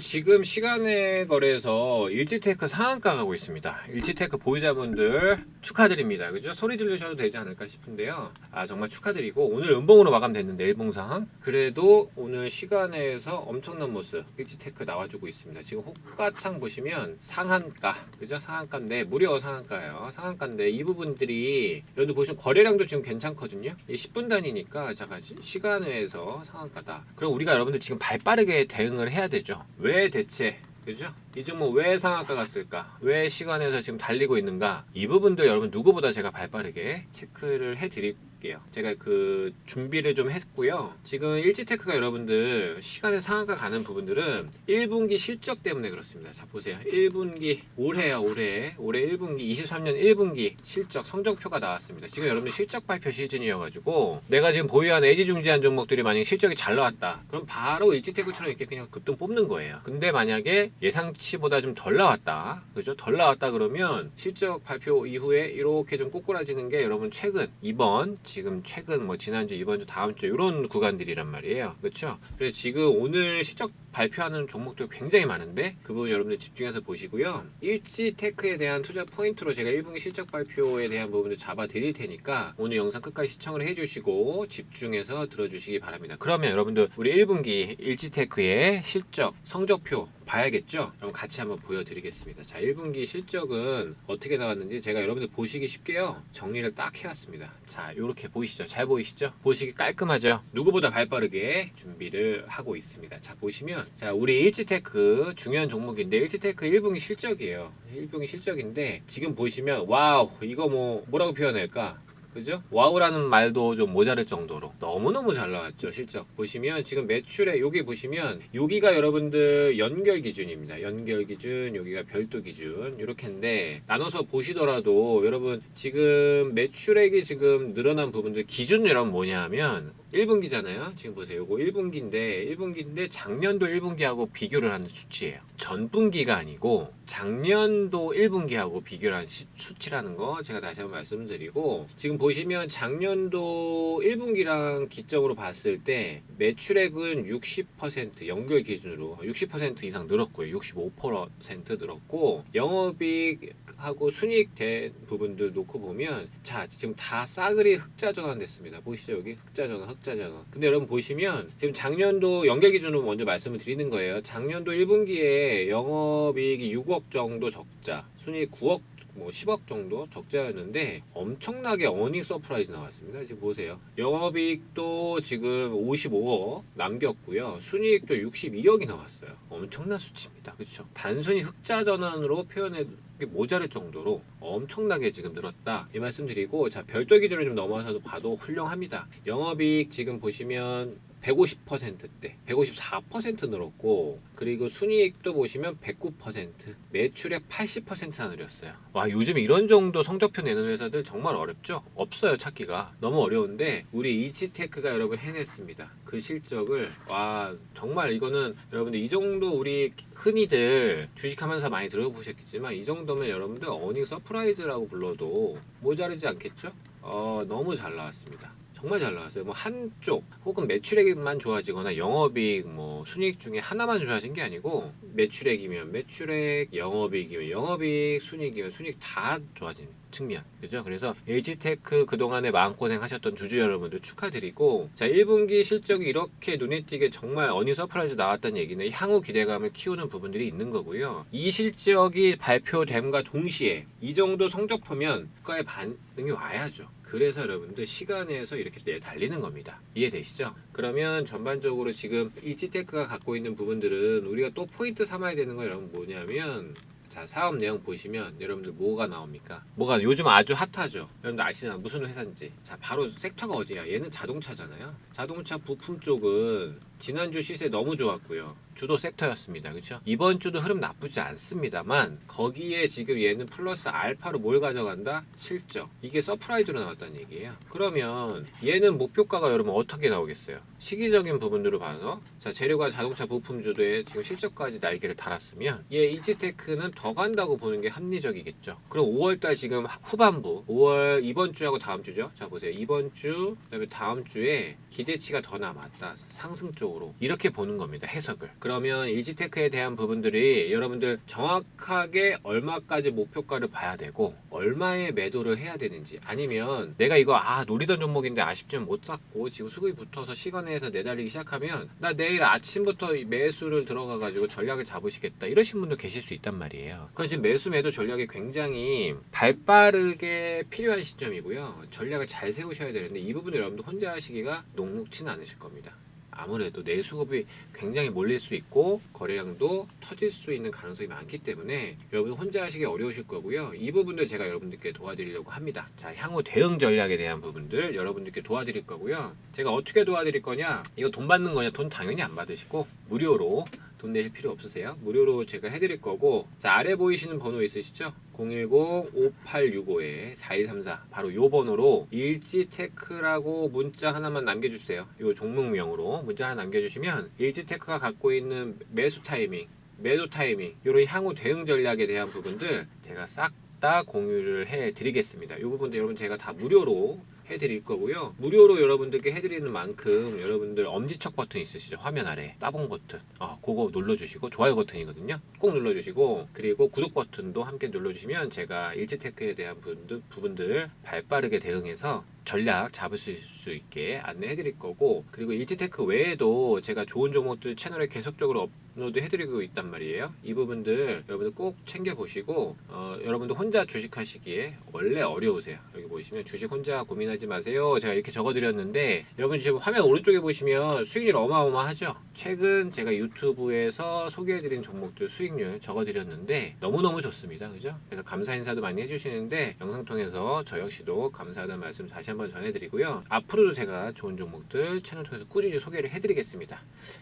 지금 시간의 거래에서 일지테크 상한가 가고 있습니다. 일지테크 보유자분들 축하드립니다. 그죠? 소리 들으셔도 되지 않을까 싶은데요. 아 정말 축하드리고 오늘 음봉으로 마감됐는데 일봉상 그래도 오늘 시간에서 엄청난 모습 일지테크 나와주고 있습니다. 지금 호가창 보시면 상한가 그죠? 상한가인데 무려 상한가예요. 상한가인데 이 부분들이 여러분들 보시면 거래량도 지금 괜찮거든요. 이 10분 단위니까 시- 시간에서 상한가다. 그럼 우리가 여러분들 지금 발빠르게 대응을 해야 되죠. 왜 대체 그죠? 이 종목 왜 상한가 갔을까? 왜 시간에서 지금 달리고 있는가? 이 부분도 여러분 누구보다 제가 발빠르게 체크를 해드릴 게요. 제가 그 준비를 좀 했고요. 지금 일지테크가 여러분들 시간에 상한가 가는 부분들은 1분기 실적 때문에 그렇습니다. 자 보세요. 1분기 올해야 올해 올해 1분기 23년 1분기 실적 성적표가 나왔습니다. 지금 여러분들 실적 발표 시즌이어가지고 내가 지금 보유한 애지중지한 종목들이 만약 실적이 잘 나왔다. 그럼 바로 일지테크처럼 이렇게 그냥 급등 뽑는 거예요. 근데 만약에 예상치보다 좀 덜 나왔다. 그죠? 덜 나왔다 그러면 실적 발표 이후에 이렇게 좀 꼬꾸라지는 게 여러분 최근 이번 지금 최근 뭐 지난주 이번 주 다음 주 이런 구간들이란 말이에요. 그렇죠? 그래서 지금 오늘 실적 발표하는 종목들 굉장히 많은데 그 부분 여러분들 집중해서 보시고요. 일지테크에 대한 투자 포인트로 제가 1분기 실적 발표에 대한 부분을 잡아 드릴 테니까 오늘 영상 끝까지 시청을 해주시고 집중해서 들어주시기 바랍니다. 그러면 여러분들 우리 1분기 일지테크의 실적 성적표 봐야겠죠? 그럼 같이 한번 보여드리겠습니다. 자, 1분기 실적은 어떻게 나왔는지 제가 여러분들 보시기 쉽게요. 정리를 딱 해왔습니다. 자, 이렇게 보이시죠? 잘 보이시죠? 보시기 깔끔하죠? 누구보다 발빠르게 준비를 하고 있습니다. 자, 보시면 자, 우리 일지테크 중요한 종목인데 일지테크 1분기 실적이에요. 1분기 실적인데 지금 보시면 와우, 이거 뭐 뭐라고 표현할까? 그죠? 와우라는 말도 좀 모자랄 정도로 너무너무 잘 나왔죠 실적 보시면 지금 매출에 여기 보시면 여기가 여러분들 연결 기준입니다 연결 기준 여기가 별도 기준 이렇게인데 나눠서 보시더라도 여러분 지금 매출액이 지금 늘어난 부분들 기준 여러분 뭐냐면 1분기잖아요. 지금 보세요. 요거 1분기인데 1분기인데 작년도 1분기하고 비교를 하는 수치예요. 전분기가 아니고 작년도 1분기하고 비교를 하는 시- 수치라는 거 제가 다시 한번 말씀드리고 지금 보 시면 작년도 1분기랑 기적으로 봤을 때 매출액은 60% 연결 기준으로 60% 이상 늘었고요. 65% 늘었고 영업이익하고 순이익 된 부분들 놓고 보면 자 지금 다 싸그리 흑자 전환됐습니다. 보이시죠 여기 흑자 전환 흑자 전환. 근데 여러분 보시면 지금 작년도 연결 기준으로 먼저 말씀을 드리는 거예요. 작년도 1분기에 영업이익이 6억 정도 적자, 순이익 9억 뭐 10억 정도 적자였는데 엄청나게 어닝 서프라이즈 나왔습니다. 지금 보세요. 영업이익도 지금 55억 남겼고요. 순이익도 62억이 나왔어요. 엄청난 수치입니다. 그렇죠? 단순히 흑자 전환으로 표현해 게 모자랄 정도로 엄청나게 지금 늘었다 이 말씀드리고 자 별도 기준을 좀 넘어서도 봐도 훌륭합니다 영업이익 지금 보시면 150%대 154% 늘었고 그리고 순이익도 보시면 109% 매출액 80%나 늘었어요. 와 요즘 이런 정도 성적표 내는 회사들 정말 어렵죠? 없어요 찾기가. 너무 어려운데 우리 이지테크가 여러분 해냈습니다. 그 실적을. 와 정말 이거는 여러분들 이 정도 우리 흔히들 주식하면서 많이 들어보셨겠지만 이 정도면 여러분들 어닝 서프라이즈라고 불러도 모자르지 않겠죠? 어, 너무 잘 나왔습니다. 정말 잘 나왔어요. 뭐 한쪽 혹은 매출액만 좋아지거나 영업이익 뭐 순이익 중에 하나만 좋아진 게 아니고 매출액이면 매출액, 영업이익이면 영업이익, 순이익이면 순이익 다 좋아진 측면. 그죠? 그래서 LG테크 그동안에 마음고생 하셨던 주주 여러분들 축하드리고 자 1분기 실적이 이렇게 눈에 띄게 정말 어니 서프라이즈 나왔다는 얘기는 향후 기대감을 키우는 부분들이 있는 거고요. 이 실적이 발표됨과 동시에 이 정도 성적표면 국가의 반응이 와야죠. 그래서 여러분들 시간에서 이렇게 내- 달리는 겁니다. 이해되시죠? 그러면 전반적으로 지금 일지테크가 갖고 있는 부분들은 우리가 또 포인트 삼아야 되는 건 여러분 뭐냐면 자 사업 내용 보시면 여러분들 뭐가 나옵니까? 뭐가 요즘 아주 핫하죠. 여러분들 아시잖아 무슨 회사인지. 자 바로 섹터가 어디야? 얘는 자동차잖아요. 자동차 부품 쪽은 지난주 시세 너무 좋았고요. 주도 섹터였습니다. 그렇죠? 이번 주도 흐름 나쁘지 않습니다만 거기에 지금 얘는 플러스 알파로 뭘 가져간다? 실적. 이게 서프라이즈로 나왔다는 얘기예요. 그러면 얘는 목표가가 여러분 어떻게 나오겠어요? 시기적인 부분들을 봐서 자 재료가 자동차 부품 주도에 지금 실적까지 날개를 달았으면 얘 이지테크는 더 간다고 보는 게 합리적이겠죠. 그럼 5월달 지금 후반부 5월 이번 주하고 다음 주죠. 자 보세요. 이번 주 그다음에 다음 주에 기대치가 더 남았다. 상승 쪽 으로 이렇게 보는 겁니다. 해석을. 그러면 일지테크에 대한 부분들이 여러분들 정확하게 얼마까지 목표가를 봐야 되고 얼마의 매도를 해야 되는지 아니면 내가 이거 아 노리던 종목인데 아쉽지만 못 샀고 지금 수급이 붙어서 시간에서 내달리기 시작하면 나 내일 아침부터 이 매수를 들어가 가지고 전략을 잡으시겠다 이러신 분도 계실 수 있단 말이에요. 그래서 지금 매수 매도 전략이 굉장히 발빠르게 필요한 시점이고요. 전략을 잘 세우셔야 되는데 이 부분을 여러분들 혼자 하시기가 녹록치는 않으실 겁니다. 아무래도 내 수급이 굉장히 몰릴 수 있고 거래량도 터질 수 있는 가능성이 많기 때문에 여러분 혼자 하시기 어려우실 거고요. 이 부분들 제가 여러분들께 도와드리려고 합니다. 자, 향후 대응 전략에 대한 부분들 여러분들께 도와드릴 거고요. 제가 어떻게 도와드릴 거냐? 이거 돈 받는 거냐? 돈 당연히 안 받으시고 무료로 돈 내실 필요 없으세요. 무료로 제가 해드릴 거고 자 아래 보이시는 번호 있으시죠? 010-5865-4134 바로 요 번호로 일지테크라고 문자 하나만 남겨주세요. 요 종목명으로 문자 하나 남겨주시면 일지테크가 갖고 있는 매수 타이밍 매도 타이밍 이런 향후 대응 전략에 대한 부분들 제가 싹 다 공유를 해 드리겠습니다. 이 부분도 여러분 제가 다 무료로 해드릴 거고요. 무료로 여러분들께 해드리는 만큼 여러분들 엄지척 버튼 있으시죠? 화면 아래 따봉 버튼. 어, 그거 눌러주시고 좋아요 버튼이거든요. 꼭 눌러주시고 그리고 구독 버튼도 함께 눌러주시면 제가 일지테크에 대한 부분들, 부분들 발빠르게 대응해서 전략 잡으실 수 있게 안내해 드릴 거고 그리고 일지테크 외에도 제가 좋은 종목들 채널에 계속적으로 업로드 해드리고 있단 말이에요. 이 부분들 여러분들 꼭 챙겨 보시고 어, 여러분들 혼자 주식 하시기에 원래 어려우세요. 여기 보시면 주식 혼자 고민하지 마세요. 제가 이렇게 적어 드렸는데 여러분 지금 화면 오른쪽에 보시면 수익률 어마어마하죠? 최근 제가 유튜브에서 소개해 드린 종목들 수익률 적어 드렸는데 너무너무 좋습니다. 그죠? 그래서 감사 인사도 많이 해주시는데 영상 통해서 저 역시도 감사하다는 말씀 다시 한번 전해드리고요. 앞으로도 제가 좋은 종목들 채널 통해서 꾸준히 소개를 해드리겠습니다.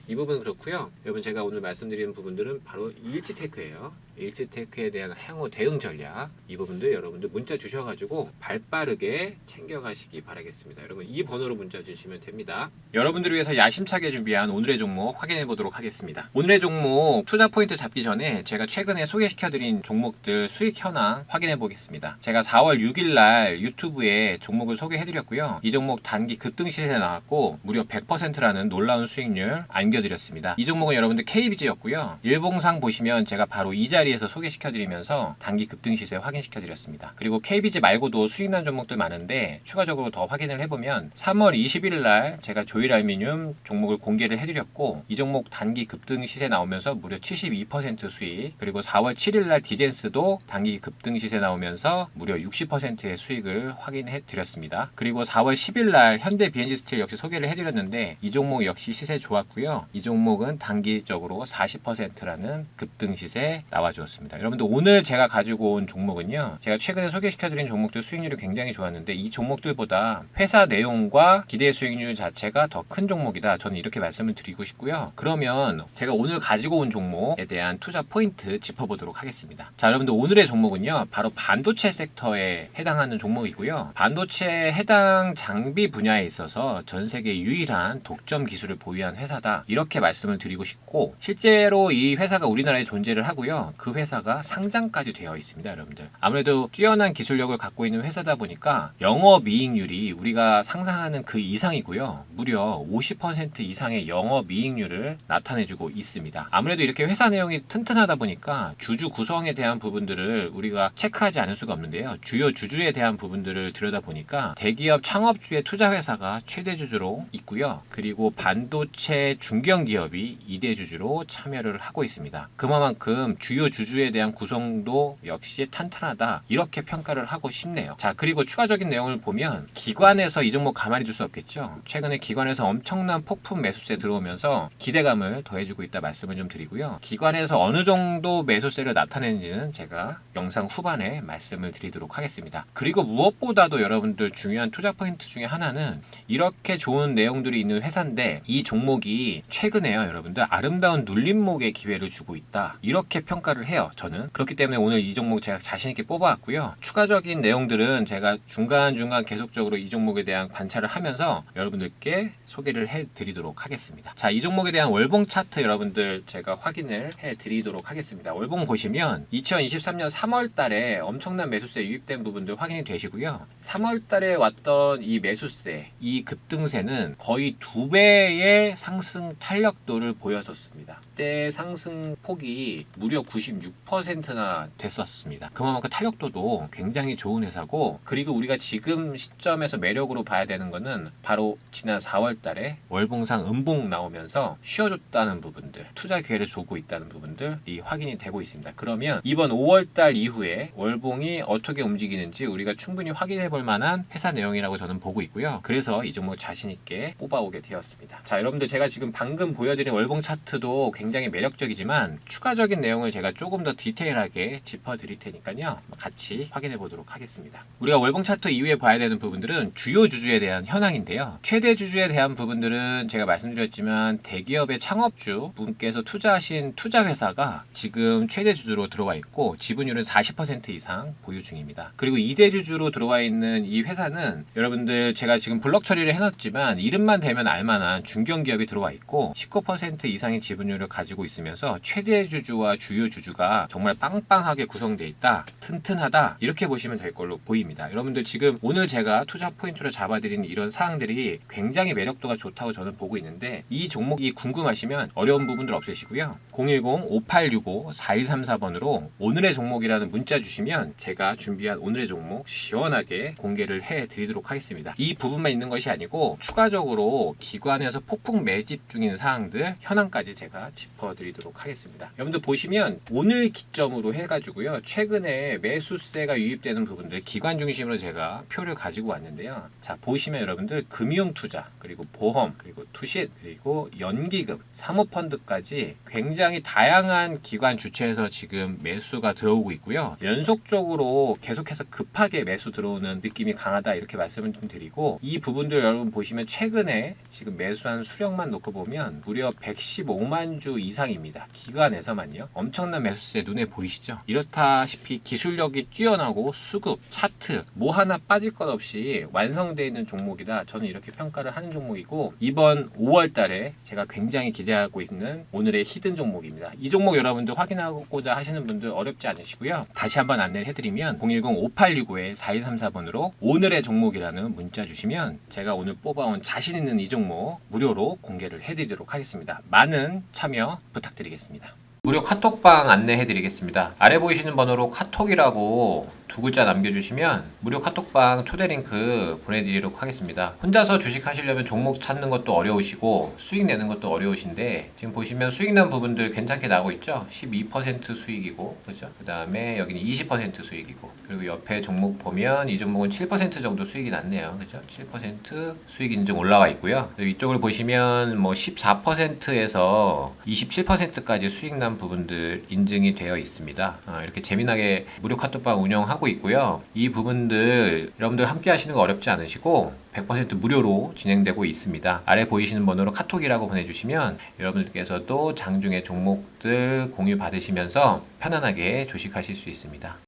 이 부분 그렇고요. 여러분 제가 오늘 말씀드리는 부분들은 바로 일지테크예요. 일지테크에 대한 향후 대응 전략 이 부분들 여러분들 문자 주셔가지고 발빠르게 챙겨가시기 바라겠습니다. 여러분 이 번호로 문자 주시면 됩니다. 여러분들을 위해서 야심차게 준비한 오늘의 종목 확인해 보도록 하겠습니다. 오늘의 종목 투자 포인트 잡기 전에 제가 최근에 소개시켜드린 종목들 수익 현황 확인해 보겠습니다. 제가 4월 6일 날 유튜브에 종목을 소개해 드렸고요. 이 종목 단기 급등 시세에 나왔고 무려 100%라는 놀라운 수익률 안겨드렸습니다. 이 종목은 여러분들 KBG였고요. 일봉상 보시면 제가 바로 이 자리에서 소개시켜드리면서 단기 급등 시세 확인시켜드렸습니다. 그리고 KBG 말고도 수익난 종목들 많은데 추가적으로 더 확인을 해보면 3월 21일 날 제가 조일 알미늄 종목을 공개를 해드렸고 이 종목 단기 급등 시세 나오면서 무려 72% 수익 그리고 4월 7일 날 디젠스도 단기 급등 시세 나오면서 무려 60%의 수익을 확인해 드렸습니다. 그리고 4월 10일 날 현대 BNG 스틸 역시 소개를 해드렸는데 이 종목 역시 시세 좋았고요. 이 종목은 단기적으로 40%라는 급등 시세 나와주었습니다. 여러분들 오늘 제가 가지고 온 종목은요. 제가 최근에 소개시켜드린 종목들 수익률이 굉장히 좋았는데 이 종목들보다 회사 내용과 기대 수익률 자체가 더 큰 종목이다. 저는 이렇게 말씀을 드리고 싶고요. 그러면 제가 오늘 가지고 온 종목에 대한 투자 포인트 짚어보도록 하겠습니다. 자, 여러분들 오늘의 종목은요. 바로 반도체 섹터에 해당하는 종목이고요. 반도체 해당 장비 분야에 있어서 전 세계 유일한 독점 기술을 보유한 회사다. 이렇게 말씀을 드리고 싶고 실제로 이 회사가 우리나라에 존재를 하고요. 그 회사가 상장까지 되어 있습니다, 여러분들. 아무래도 뛰어난 기술력을 갖고 있는 회사다 보니까 영업 이익률이 우리가 상상하는 그 이상이고요. 무려 50% 이상의 영업 이익률을 나타내주고 있습니다. 아무래도 이렇게 회사 내용이 튼튼하다 보니까 주주 구성에 대한 부분들을 우리가 체크하지 않을 수가 없는데요. 주요 주주에 대한 부분들을 들여다 보니까 대기업 창업주의 투자 회사가 최대 주주로 있고요. 그리고 반도체 중견 기업이 2대 주주로 참여를 하고 있습니다. 그만큼 주요 주주에 대한 구성도 역시 탄탄하다 이렇게 평가를 하고 싶네요. 자 그리고 추가적인 내용을 보면 기관에서 이 종목 가만히 둘 수 없겠죠. 최근에 기관에서 엄청난 폭풍 매수세 들어오면서 기대감을 더해주고 있다 말씀을 좀 드리고요. 기관에서 어느 정도 매수세를 나타내는지는 제가 영상 후반에 말씀을 드리도록 하겠습니다. 그리고 무엇보다도 여러분들 중요 한 투자 포인트 중에 하나는 이렇게 좋은 내용들이 있는 회사인데 이 종목이 최근에요 여러분들. 아름다운 눌림목의 기회를 주고 있다. 이렇게 평가를 해요 저는. 그렇기 때문에 오늘 이 종목 제가 자신 있게 뽑아왔고요. 추가적인 내용들은 제가 중간중간 계속적으로 이 종목에 대한 관찰을 하면서 여러분들께 소개를 해드리도록 하겠습니다. 자 이 종목에 대한 월봉 차트 여러분들 제가 확인을 해드리도록 하겠습니다. 월봉 보시면 2023년 3월 달에 엄청난 매수세 유입된 부분들 확인이 되시고요. 3월 달에 왔던 이 매수세 이 급등세는 거의 두 배의 상승 탄력도를 보였었습니다. 그때 상승 폭이 무려 96%나 됐었습니다. 그만큼 탄력도도 굉장히 좋은 회사고 그리고 우리가 지금 시점에서 매력으로 봐야 되는 거는 바로 지난 4월 달에 월봉상 음봉 나오면서 쉬어줬다는 부분들 투자 기회를 주고 있다는 부분들이 확인이 되고 있습니다. 그러면 이번 5월 달 이후에 월봉이 어떻게 움직이는지 우리가 충분히 확인해 볼 만한 회사 내용이라고 저는 보고 있고요. 그래서 이 종목 자신 있게 뽑아오게 되었습니다. 자, 여러분들 제가 지금 방금 보여드린 월봉 차트도 굉장히 매력적이지만 추가적인 내용을 제가 조금 더 디테일하게 짚어드릴 테니까요. 같이 확인해 보도록 하겠습니다. 우리가 월봉 차트 이후에 봐야 되는 부분들은 주요 주주에 대한 현황인데요. 최대 주주에 대한 부분들은 제가 말씀드렸지만 대기업의 창업주 분께서 투자하신 투자 회사가 지금 최대 주주로 들어와 있고 지분율은 40% 이상 보유 중입니다. 그리고 2대 주주로 들어와 있는 이 회사는 여러분들 제가 지금 블록 처리를 해놨지만 이름만 대면 알만한 중견기업이 들어와 있고 19% 이상의 지분율을 가지고 있으면서 최대 주주와 주요 주주가 정말 빵빵하게 구성되어 있다 튼튼하다 이렇게 보시면 될 걸로 보입니다. 여러분들 지금 오늘 제가 투자 포인트로 잡아드린 이런 사항들이 굉장히 매력도가 좋다고 저는 보고 있는데 이 종목이 궁금하시면 어려운 부분들 없으시고요. 010-5865-4134번으로 오늘의 종목이라는 문자 주시면 제가 준비한 오늘의 종목 시원하게 공개를 해드 리도록 하겠습니다 이 부분만 있는 것이 아니고 추가적으로 기관에서 폭풍 매집 중인 사항들 현황까지 제가 짚어드리도록 하겠습니다. 여러분들 보시면 오늘 기점으로 해가지고요 최근에 매수세가 유입되는 부분들 기관 중심으로 제가 표를 가지고 왔는데요. 자 보시면 여러분들 금융 투자 그리고 보험 그리고 투신 그리고 연기금 사모펀드까지 굉장히 다양한 기관 주체에서 지금 매수가 들어오고 있고요. 연속적으로 계속해서 급하게 매수 들어오는 느낌이 강하다 이렇게 말씀을 좀 드리고 이 부분들 여러분 보시면 최근에 지금 매수한 수량만 놓고 보면 무려 115만 주 이상입니다. 기관에서만요. 엄청난 매수세 눈에 보이시죠? 이렇다시피 기술력이 뛰어나고 수급, 차트 뭐 하나 빠질 것 없이 완성되어 있는 종목이다. 저는 이렇게 평가를 하는 종목이고 이번 5월 달에 제가 굉장히 기대하고 있는 오늘의 히든 종목입니다. 이 종목 여러분들 확인하고자 하시는 분들 어렵지 않으시고요. 다시 한번 안내를 해드리면 010-5865-4134번으로 오늘의 종목이라는 문자 주시면 제가 오늘 뽑아온 자신 있는 이 종목 무료로 공개를 해드리도록 하겠습니다. 많은 참여 부탁드리겠습니다. 무료 카톡방 안내해드리겠습니다. 아래 보이시는 번호로 카톡이라고 두 글자 남겨주시면 무료 카톡방 초대 링크 보내드리도록 하겠습니다. 혼자서 주식 하시려면 종목 찾는 것도 어려우시고 수익 내는 것도 어려우신데 지금 보시면 수익 난 부분들 괜찮게 나오고 있죠? 12% 수익이고 그죠? 그 다음에 여기는 20% 수익이고 그리고 옆에 종목 보면 이 종목은 7% 정도 수익이 났네요. 그죠? 7% 수익 인증 올라와 있고요. 이쪽을 보시면 뭐 14%에서 27%까지 수익 난 부분들 인증이 되어 있습니다. 아, 이렇게 재미나게 무료 카톡방 운영하고 있고요. 이 부분들 여러분들 함께 하시는 거 어렵지 않으시고 100% 무료로 진행되고 있습니다. 아래 보이시는 번호로 카톡이라고 보내주시면 여러분들께서도 장중에 종목들 공유 받으시면서 편안하게 주식하실 수 있습니다.